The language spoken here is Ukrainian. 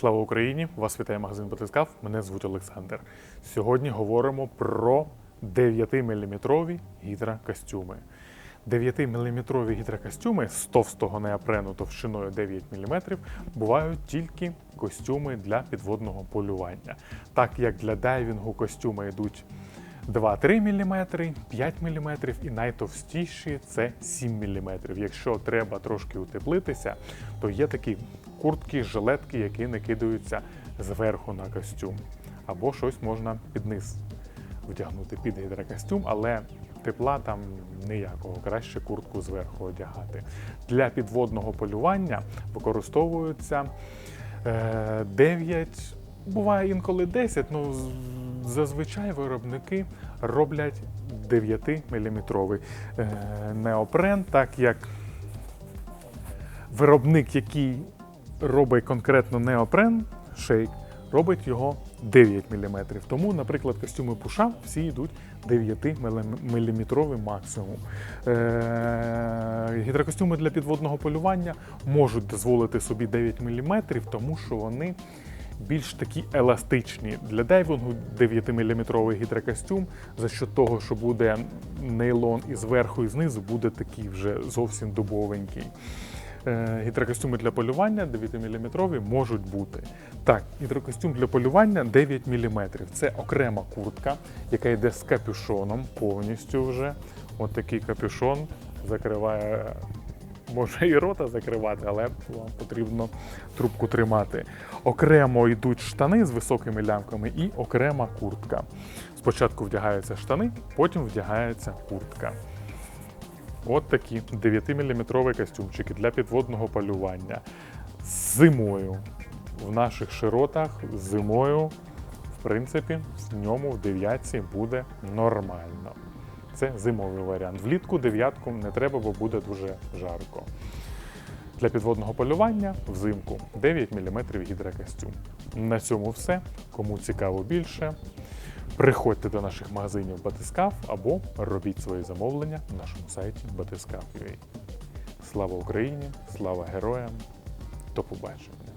Слава Україні! Вас вітає магазин Батискав. Мене звуть Олександр. Сьогодні говоримо про 9-мм гідрокостюми. 9-мм гідрокостюми з товстого неопрену товщиною 9 мм бувають тільки костюми для підводного полювання. Так як для дайвінгу костюми йдуть 2-3 мм, 5 мм і найтовстіші це 7 мм. Якщо треба трошки утеплитися, то є такі куртки, жилетки, які накидаються зверху на костюм. Або щось можна під низ вдягнути під гідрокостюм, але тепла там ніякого, краще куртку зверху одягати. Для підводного полювання використовуються е, 9, буває інколи 10, ну зазвичай виробники роблять 9-мм е, неопрен, так як виробник, який робить конкретно неопрен, шейк, робить його 9 мм. Тому, наприклад, костюми пуша всі йдуть 9-мм максимум. Е- гідрокостюми для підводного полювання можуть дозволити собі 9 мм, тому що вони більш такі еластичні. Для дайвінгу 9-мм гідрокостюм за що того, що буде нейлон і зверху, і знизу, буде такий вже зовсім дубовенький. Е, Гідрокостюми для полювання 9-мм можуть бути. Так, гідрокостюм для полювання 9 мм. Це окрема куртка, яка йде з капюшоном повністю вже. От такий капюшон закриває, може і рота закривати, але вам потрібно трубку тримати. Окремо йдуть штани з високими лямками і окрема куртка. Спочатку вдягаються штани, потім вдягається куртка. От такі 9-мм костюмчики для підводного полювання. Зимою в наших широтах, зимою, в принципі, в ньому в дев'ятці буде нормально. Це зимовий варіант. Влітку дев'ятку не треба, бо буде дуже жарко. Для підводного полювання взимку 9 мм гідрокостюм. На цьому все. Кому цікаво більше, приходьте до наших магазинів Батискав або робіть свої замовлення на нашому сайті Батискаф.ua. Слава Україні! Слава героям! До побачення!